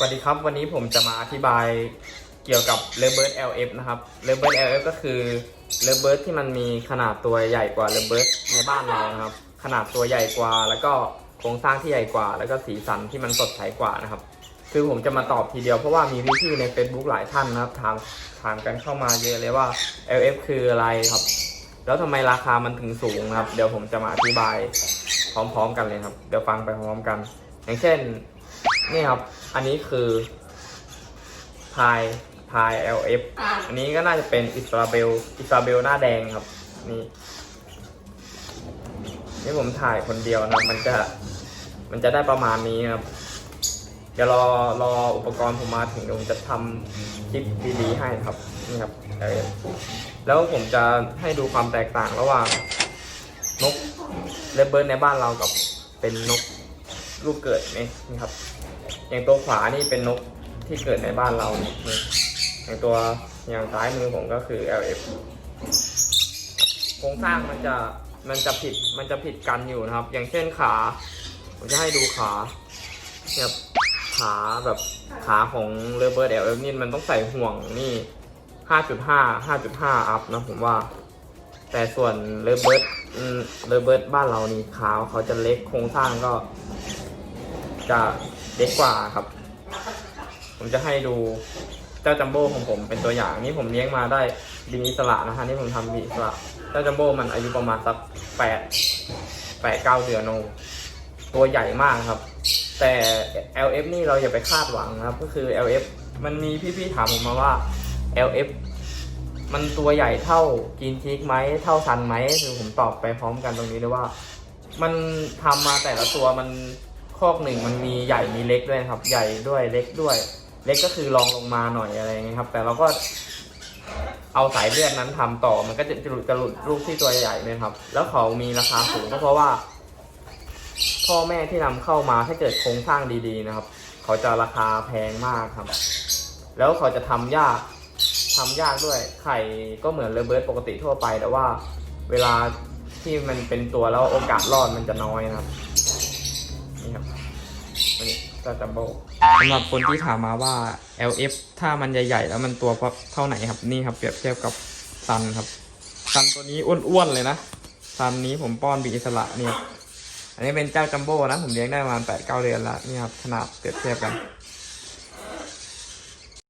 วัสดีครับ วันนี้ผมจะมาอธิบายเกี่ยวกับเลเบิร์ด LF นะครับเลเบิร์ด LF ก็คือเลเบิร์ดที่มันมีขนาดตัวใหญ่กว่าเลเบิร์ดในบ้านเรานะครับ ขนาดตัวใหญ่กว่า แล้วก็โครงสร้างที่ใหญ่กว่า แล้วก็สีสันที่มันสดใสกว่านะครับ คือผมจะมาตอบทีเดียวเพราะว่ามีพี่ๆใน Facebook หลายท่านนะครับถามถามกันเข้ามาเยอะเลยว่า LF คืออะไรครับ แล้วทำไมราคามันถึงสูงนะครับ เดี๋ยวผมจะมาอธิบายพร้อมๆ กันเลยครับ เดี๋ยวฟังไปพร้อมๆกัน อย่างเช่นนี่ครับ อันนี้คือพายพาย LF อันนี้ก็น่าจะเป็นอิสราเบล อิสราเบลหน้าแดงครับ นี่นี่ผมถ่ายคนเดียวนะครับมันจะมันจะได้ประมาณนี้ครับ เดี๋ยวรอรออุปกรณ์ผมมาถึงเดี๋ยวผมจะทำคลิปดีๆให้ครับ นี่ครับ LF แล้วผมจะให้ดูความแตกต่างระหว่างนกเลเบิร์ในบ้านเรากับเป็นนกลูกเกิดนี่นี่ครับ อย่างตัวขวานี่เป็นนกที่เกิดในบ้านเราอย่างตัวอย่างซ้ายมือผมก็คือ LF โครงสร้างมันจะมันจะผิดมันจะผิดกันอยู่นะครับ อย่างเช่นขา ผมจะให้ดูขาเนี่ยครับขาแบบขาของเลเบิร์ด LF นี่มันต้องใส่ห่วงนี่5.5 5.5อัพนะผมว่า แต่ส่วนเลเบิร์ดเลเบิร์ดบ้านเรานี่ขาเขาจะเล็กโครงสร้างก็ จะเล็กกว่าครับ ผมจะให้ดูเจ้าจัมโบ้ของผมเป็นตัวอย่างนี่ผมเลี้ยงมาได้ดินอิสระนะฮะนี่ผมทำดินอิสระเจ้าจัมโบ้มันอายุประมาณสักแปดแปดเก้าเดือนโนตัวใหญ่มากครับ แต่ LF นี่เราอย่าไปคาดหวังนะครับ ก็คือ LF มันมีพี่ๆถามผมมาว่า LF มันตัวใหญ่เท่ากินทิกไหมเท่าซันไหมคือผมตอบไปพร้อมกันตรงนี้เลยว่า มันทำมาแต่ละตัวมัน คอกหนึ่งมันมีใหญ่มีเล็กด้วยนะครับ ใหญ่ด้วยเล็กด้วย เล็กก็คือรองลงมาหน่อยอะไรเงี้ยครับ แต่เราก็เอาสายเลือดนั้นทำต่อมันก็จะหลุดจะหลุดลูกที่ตัวใหญ่เลยครับ แล้วเขามีราคาสูงก็เพราะว่า พ่อแม่ที่นำเข้ามาถ้าเกิดโครงสร้างดีๆนะครับ เขาจะราคาแพงมากครับ แล้วเขาจะทำยากทำยากด้วย ไข่ก็เหมือนเลเบิร์ดปกติทั่วไป แต่ว่าเวลาที่มันเป็นตัวแล้วโอกาสรอดมันจะน้อยนะครับ นี่ครับอันนี้ก็จัมโบ้สำหรับคนที่ถามมาว่า LF ถ้ามันใหญ่ๆแล้วมันตัวเท่าไหนครับนี่ครับเปรียบเทียบกับซันครับซันตัวนี้อ้วนๆเลยนะซันนี้ผมป้อนบีอิสระเนี่ยอันนี้เป็นเจ้าจัมโบ้นะผมเลี้ยงได้ประมาณแปดเก้าเดือนละนี่ครับขนาดเปรียบเทียบกัน